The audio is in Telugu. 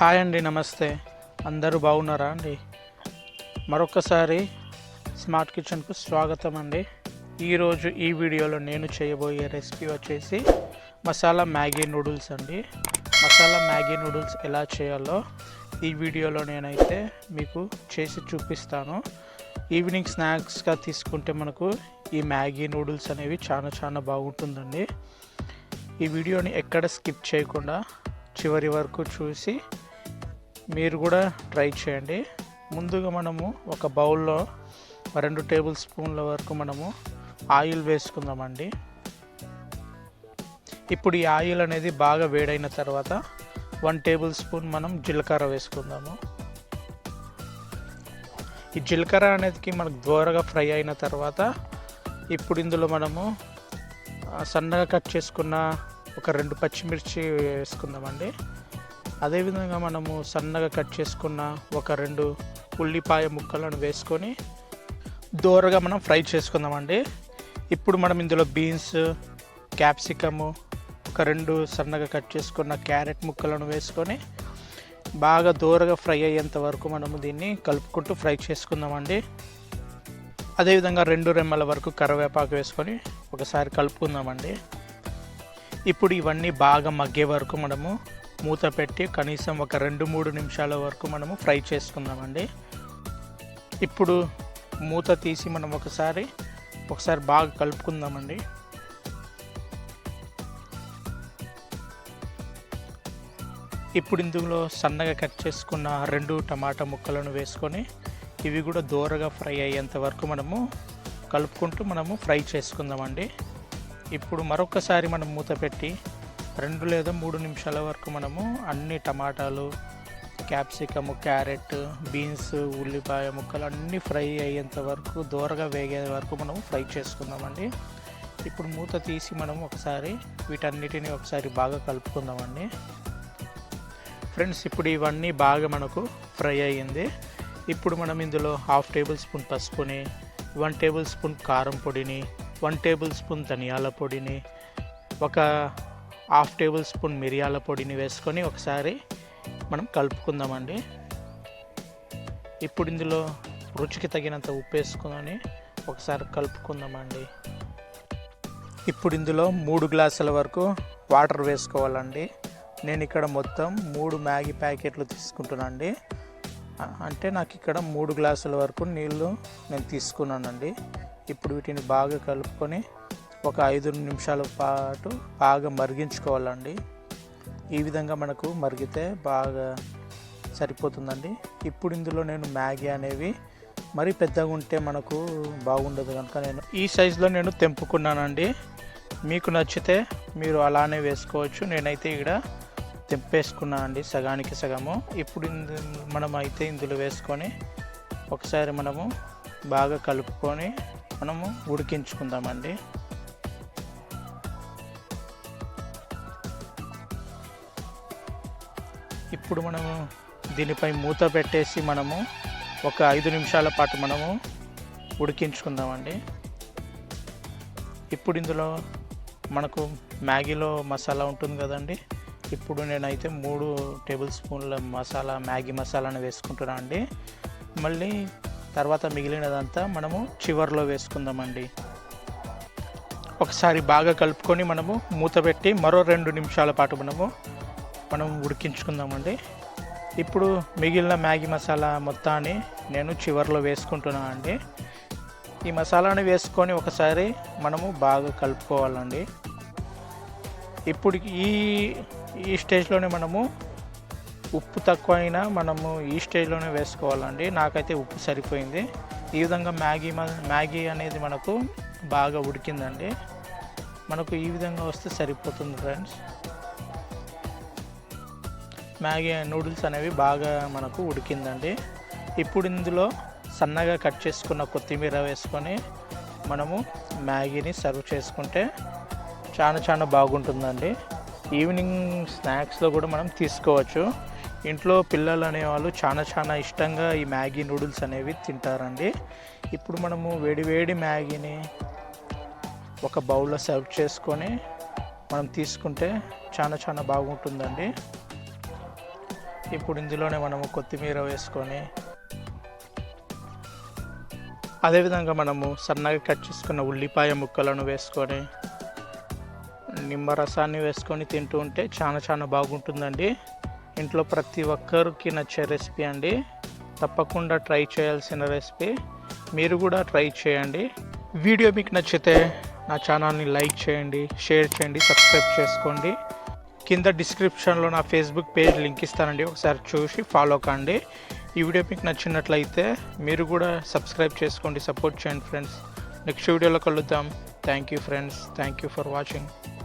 హాయ్ అండి నమస్తే. అందరూ బాగున్నారా అండి? మరొకసారి స్మార్ట్ కిచెన్కు స్వాగతం అండి. ఈరోజు ఈ వీడియోలో నేను చేయబోయే రెసిపీ వచ్చేసి మసాలా మ్యాగీ నూడిల్స్ అండి. మసాలా మ్యాగీ నూడిల్స్ ఎలా చేయాలో ఈ వీడియోలో నేనైతే మీకు చేసి చూపిస్తాను. ఈవినింగ్ స్నాక్స్గా తీసుకుంటే మనకు ఈ మ్యాగీ నూడిల్స్ అనేవి చాలా చాలా బాగుంటుందండి. ఈ వీడియోని ఎక్కడ స్కిప్ చేయకుండా చివరి వరకు చూసి మీరు కూడా ట్రై చేయండి. ముందుగా మనము ఒక బౌల్లో రెండు టేబుల్ స్పూన్ల వరకు మనము ఆయిల్ వేసుకుందామండి. ఇప్పుడు ఈ ఆయిల్ అనేది బాగా వేడైన తర్వాత వన్ టేబుల్ స్పూన్ మనం జీలకర్ర వేసుకుందాము. ఈ జీలకర్ర అనేది మనకు దోరగా ఫ్రై అయిన తర్వాత ఇప్పుడు ఇందులో మనము సన్నగా కట్ చేసుకున్న ఒక రెండు పచ్చిమిర్చి వేసుకుందామండి. అదేవిధంగా మనము సన్నగా కట్ చేసుకున్న ఒక రెండు ఉల్లిపాయ ముక్కలను వేసుకొని దోరగా మనం ఫ్రై చేసుకుందామండి. ఇప్పుడు మనం ఇందులో బీన్స్ క్యాప్సికము ఒక రెండు సన్నగా కట్ చేసుకున్న క్యారెట్ ముక్కలను వేసుకొని బాగా దోరగా ఫ్రై అయ్యేంత వరకు మనము దీన్ని కలుపుకుంటూ ఫ్రై చేసుకుందామండి. అదేవిధంగా రెండు రెమ్మల వరకు కరివేపాకు వేసుకొని ఒకసారి కలుపుకుందామండి. ఇప్పుడు ఇవన్నీ బాగా మగ్గే వరకు మనము మూత పెట్టి కనీసం ఒక రెండు మూడు నిమిషాల వరకు మనము ఫ్రై చేసుకుందామండి. ఇప్పుడు మూత తీసి మనం ఒకసారి ఒకసారి బాగా కలుపుకుందామండి. ఇప్పుడు ఇందులో సన్నగా కట్ చేసుకున్న రెండు టమాటా ముక్కలను వేసుకొని ఇవి కూడా దూరగా ఫ్రై అయ్యేంత వరకు మనము కలుపుకుంటూ మనము ఫ్రై చేసుకుందామండి. ఇప్పుడు మరొకసారి మనం మూత పెట్టి రెండు లేదా మూడు నిమిషాల వరకు మనము అన్ని టమాటాలు క్యాప్సికము క్యారెట్ బీన్స్ ఉల్లిపాయ ముక్కలు అన్నీ ఫ్రై అయ్యేంత వరకు దూరగా వేగే వరకు మనము ఫ్రై చేసుకుందామండి. ఇప్పుడు మూత తీసి మనం ఒకసారి వీటన్నిటిని ఒకసారి బాగా కలుపుకుందామండి. ఫ్రెండ్స్ ఇప్పుడు ఇవన్నీ బాగా మనకు ఫ్రై అయ్యింది. ఇప్పుడు మనం ఇందులో హాఫ్ టేబుల్ స్పూన్ పసుపుని వన్ టేబుల్ స్పూన్ కారం పొడిని వన్ టేబుల్ స్పూన్ ధనియాల పొడిని ఒక హాఫ్ టేబుల్ స్పూన్ మిరియాల పొడిని వేసుకొని ఒకసారి మనం కలుపుకుందామండి. ఇప్పుడు ఇందులో రుచికి తగినంత ఉప్పు వేసుకొని ఒకసారి కలుపుకుందామండి. ఇప్పుడు ఇందులో మూడు గ్లాసుల వరకు వాటర్ వేసుకోవాలండి. నేను ఇక్కడ మొత్తం మూడు మ్యాగీ ప్యాకెట్లు తీసుకుంటున్నానండి. అంటే నాకు ఇక్కడ మూడు గ్లాసుల వరకు నీళ్ళు నేను తీసుకున్నానండి. ఇప్పుడు వీటిని బాగా కలుపుకొని ఒక ఐదు నిమిషాల పాటు బాగా మరిగించుకోవాలండి. ఈ విధంగా మనకు మరిగితే బాగా సరిపోతుందండి. ఇప్పుడు ఇందులో నేను మ్యాగీ అనేవి మరీ పెద్దగా ఉంటే మనకు బాగుండదు కనుక నేను ఈ సైజులో నేను తెంపుకున్నానండి. మీకు నచ్చితే మీరు అలానే వేసుకోవచ్చు. నేనైతే ఇక్కడ తెంపేసుకున్నాను అండి సగానికి సగము. ఇప్పుడు ఇందు మనం అయితే ఇందులో వేసుకొని ఒకసారి మనము బాగా కలుపుకొని మనము ఉడికించుకుందామండి. ఇప్పుడు మనము దీనిపై మూత పెట్టేసి మనము ఒక ఐదు నిమిషాల పాటు మనము ఉడికించుకుందామండి. ఇప్పుడు ఇందులో మనకు మ్యాగీలో మసాలా ఉంటుంది కదండి. ఇప్పుడు నేనైతే మూడు టేబుల్ స్పూన్ల మసాలా మ్యాగీ మసాలాను వేసుకుంటున్నాను అండి. మళ్ళీ తర్వాత మిగిలినదంతా మనము చివర్లో వేసుకుందామండి. ఒకసారి బాగా కలుపుకొని మనము మూత పెట్టి మరో రెండు నిమిషాల పాటు మనము మనం ఉడికించుకుందామండి. ఇప్పుడు మిగిలిన మ్యాగీ మసాలా మొత్తాన్ని నేను చివర్లో వేసుకుంటున్నాను అండి. ఈ మసాలాని వేసుకొని ఒకసారి మనము బాగా కలుపుకోవాలండి. ఇప్పుడు ఈ ఈ స్టేజ్లోనే మనము ఉప్పు తక్కువ అయినా మనము ఈ స్టేజ్లోనే వేసుకోవాలండి. నాకైతే ఉప్పు సరిపోయింది. ఈ విధంగా మ్యాగీ మ- మ్యాగీ అనేది మనకు బాగా ఉడికిందండి. మనకు ఈ విధంగా వస్తే సరిపోతుంది ఫ్రెండ్స్. మ్యాగీ నూడిల్స్ అనేవి బాగా మనకు ఉడికిందండి. ఇప్పుడు ఇందులో సన్నగా కట్ చేసుకున్న కొత్తిమీర వేసుకొని మనము మ్యాగీని సర్వ్ చేసుకుంటే చాలా చాలా బాగుంటుందండి. ఈవినింగ్ స్నాక్స్లో కూడా మనం తీసుకోవచ్చు. ఇంట్లో పిల్లలు అనేవాళ్ళు చాలా చాలా ఇష్టంగా ఈ మ్యాగీ నూడిల్స్ అనేవి తింటారండి. ఇప్పుడు మనము వేడివేడి మ్యాగీని ఒక బౌల్లో సర్వ్ చేసుకొని మనం తీసుకుంటే చాలా చాలా బాగుంటుందండి. ఇప్పుడు ఇందులోనే మనము కొత్తిమీర వేసుకొని అదేవిధంగా మనము సన్నగా కట్ చేసుకున్న ఉల్లిపాయ ముక్కలను వేసుకొని నిమ్మరసాన్ని వేసుకొని తింటూ ఉంటే చాలా చాలా బాగుంటుందండి. ఇంట్లో ప్రతి ఒక్కరికి నచ్చే రెసిపీ అండి. తప్పకుండా ట్రై చేయాల్సిన రెసిపీ. మీరు కూడా ట్రై చేయండి. వీడియో మీకు నచ్చితే నా ఛానల్ని లైక్ చేయండి షేర్ చేయండి సబ్స్క్రైబ్ చేసుకోండి. కింద డిస్క్రిప్షన్లో నా ఫేస్బుక్ పేజ్ లింక్ ఇస్తానండి. ఒకసారి చూసి ఫాలో కండి. ఈ వీడియో మీకు నచ్చినట్లయితే మీరు కూడా సబ్స్క్రైబ్ చేసుకోండి సపోర్ట్ చేయండి ఫ్రెండ్స్ నెక్స్ట్ వీడియోలో కలుద్దాం. Thank you friends thank you for watching